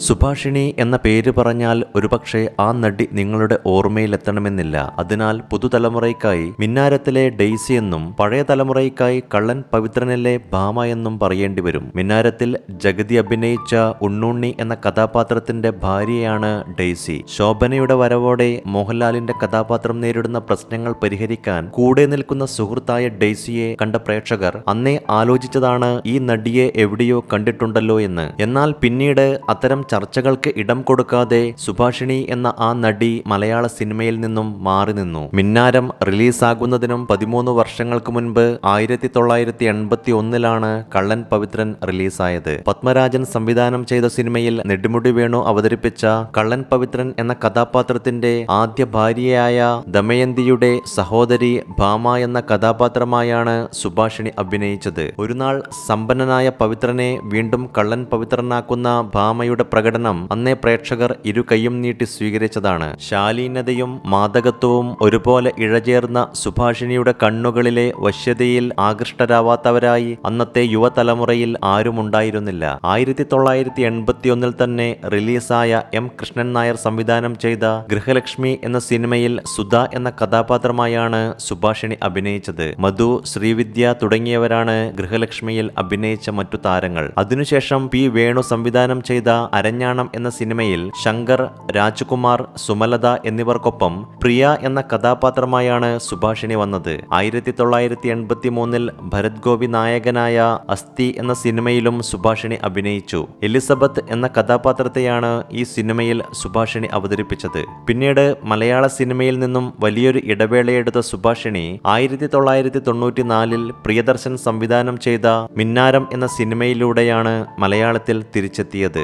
സുഭാഷിണി എന്ന പേര് പറഞ്ഞാൽ ഒരുപക്ഷെ ആ നടി നിങ്ങളുടെ ഓർമ്മയിലെത്തണമെന്നില്ല. അതിനാൽ പുതുതലമുറയ്ക്കായി മിന്നാരത്തിലെ ഡെയ്സി എന്നും പഴയ തലമുറയ്ക്കായി കള്ളൻ പവിത്രനിലെ ഭാമ എന്നും പറയേണ്ടി വരും. മിന്നാരത്തിൽ ജഗതി അഭിനയിച്ച ഉണ്ണുണ്ണി എന്ന കഥാപാത്രത്തിന്റെ ഭാര്യയാണ് ഡെയ്സി. ശോഭനയുടെ വരവോടെ മോഹൻലാലിന്റെ കഥാപാത്രം നേരിടുന്ന പ്രശ്നങ്ങൾ പരിഹരിക്കാൻ കൂടെ നിൽക്കുന്ന സുഹൃത്തായ ഡെയ്സിയെ കണ്ട പ്രേക്ഷകർ അന്നേ ആലോചിച്ചതാണ് ഈ നടിയെ എവിടെയോ കണ്ടിട്ടുണ്ടല്ലോ എന്ന്. എന്നാൽ പിന്നീട് അത്തരം ചർച്ചകൾക്ക് ഇടം കൊടുക്കാതെ സുഭാഷിണി എന്ന ആ നടി മലയാള സിനിമയിൽ നിന്നും മാറി നിന്നു. മിന്നാരം റിലീസാകുന്നതിനും പതിമൂന്ന് വർഷങ്ങൾക്ക് മുൻപ് ആയിരത്തി തൊള്ളായിരത്തി എൺപത്തി ഒന്നിലാണ് കള്ളൻ പവിത്രൻ റിലീസായത്. പത്മരാജൻ സംവിധാനം ചെയ്ത സിനിമയിൽ നെടുമുടി വേണു അവതരിപ്പിച്ച കള്ളൻ പവിത്രൻ എന്ന കഥാപാത്രത്തിന്റെ ആദ്യ ഭാര്യയായ ദമയന്തിയുടെ സഹോദരി ഭാമ എന്ന കഥാപാത്രമായാണ് സുഭാഷിണി അഭിനയിച്ചത്. ഒരുനാൾ സമ്പന്നനായ പവിത്രനെ വീണ്ടും കള്ളൻ പവിത്രനാക്കുന്ന ഭാമയുടെ പ്രകടനം അന്നേ പ്രേക്ഷകർ ഇരു കൈയും നീട്ടി സ്വീകരിച്ചതാണ്. ശാലീനതയും മാദകത്വവും ഒരുപോലെ ഇഴചേർന്ന സുഭാഷിണിയുടെ കണ്ണുകളിലെ വശ്യതയിൽ ആകൃഷ്ടരാവാത്തവരായി അന്നത്തെ യുവതലമുറയിൽ ആരുമുണ്ടായിരുന്നില്ല. ആയിരത്തി തൊള്ളായിരത്തി എൺപത്തിയൊന്നിൽ തന്നെ റിലീസായ എം. കൃഷ്ണൻ നായർ സംവിധാനം ചെയ്ത ഗൃഹലക്ഷ്മി എന്ന സിനിമയിൽ സുധ എന്ന കഥാപാത്രമായാണ് സുഭാഷിണി അഭിനയിച്ചത്. മധു ശ്രീവിദ്യ തുടങ്ങിയവരാണ് ഗൃഹലക്ഷ്മിയിൽ അഭിനയിച്ച മറ്റു താരങ്ങൾ. അതിനുശേഷം പി വേണു സംവിധാനം ചെയ്ത അരഞ്ഞാണം എന്ന സിനിമയിൽ ശങ്കർ രാജ്കുമാർ സുമലത എന്നിവർക്കൊപ്പം പ്രിയ എന്ന കഥാപാത്രമായാണ് സുഭാഷിണി വന്നത്. ആയിരത്തി തൊള്ളായിരത്തി എൺപത്തി മൂന്നിൽ ഭരത് ഗോപി നായകനായ അസ്ഥി എന്ന സിനിമയിലും സുഭാഷിണി അഭിനയിച്ചു. എലിസബത്ത് എന്ന കഥാപാത്രത്തെയാണ് ഈ സിനിമയിൽ സുഭാഷിണി അവതരിപ്പിച്ചത്. പിന്നീട് മലയാള സിനിമയിൽ നിന്നും വലിയൊരു ഇടവേളയെടുത്ത സുഭാഷിണി ആയിരത്തി തൊള്ളായിരത്തി തൊണ്ണൂറ്റി നാലിൽ പ്രിയദർശൻ സംവിധാനം ചെയ്ത മിന്നാരം എന്ന സിനിമയിലൂടെയാണ് മലയാളത്തിൽ തിരിച്ചെത്തിയത്.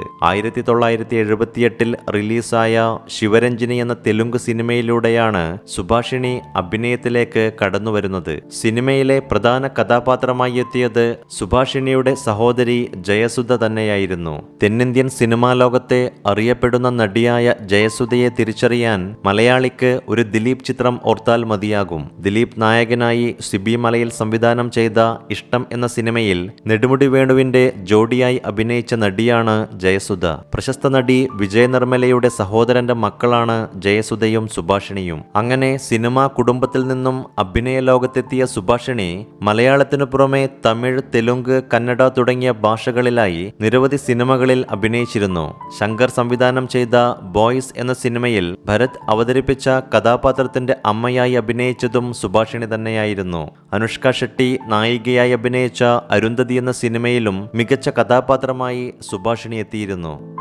ആയിരത്തി തൊള്ളായിരത്തി എഴുപത്തിയെട്ടിൽ റിലീസായ ശിവരഞ്ജിനി എന്ന തെലുങ്ക് സിനിമയിലൂടെയാണ് സുഭാഷിണി അഭിനയത്തിലേക്ക് കടന്നുവരുന്നത്. സിനിമയിലെ പ്രധാന കഥാപാത്രമായി എത്തിയത് സുഭാഷിണിയുടെ സഹോദരി ജയസുധ തന്നെയായിരുന്നു. തെന്നിന്ത്യൻ സിനിമാ ലോകത്തെ അറിയപ്പെടുന്ന നടിയായ ജയസുധയെ തിരിച്ചറിയാൻ മലയാളിക്ക് ഒരു ദിലീപ് ചിത്രം ഓർത്താൽ മതിയാകും. ദിലീപ് നായകനായി സിബി മലയിൽ സംവിധാനം ചെയ്ത ഇഷ്ടം എന്ന സിനിമയിൽ നെടുമുടി വേണുവിന്റെ ജോഡിയായി അഭിനയിച്ച നടിയാണ് ജയസുധ. പ്രശസ്ത നടി വിജയ നിർമ്മലയുടെ സഹോദരന്റെ മക്കളാണ് ജയസുധയും സുഭാഷിണിയും. അങ്ങനെ സിനിമാ കുടുംബത്തിൽ നിന്നും അഭിനയ ലോകത്തെത്തിയ സുഭാഷിണി മലയാളത്തിനു പുറമെ തമിഴ് തെലുങ്ക് കന്നഡ തുടങ്ങിയ ഭാഷകളിലായി നിരവധി സിനിമകളിൽ അഭിനയിച്ചിരുന്നു. ശങ്കർ സംവിധാനം ചെയ്ത ബോയ്സ് എന്ന സിനിമയിൽ ഭരത് അവതരിപ്പിച്ച കഥാപാത്രത്തിന്റെ അമ്മയായി അഭിനയിച്ചതും സുഭാഷിണി തന്നെയായിരുന്നു. അനുഷ്ക ഷെട്ടി നായികയായി അഭിനയിച്ച അരുന്ധതി എന്ന സിനിമയിലും മികച്ച കഥാപാത്രമായി സുഭാഷിണി എത്തിയിരുന്നു.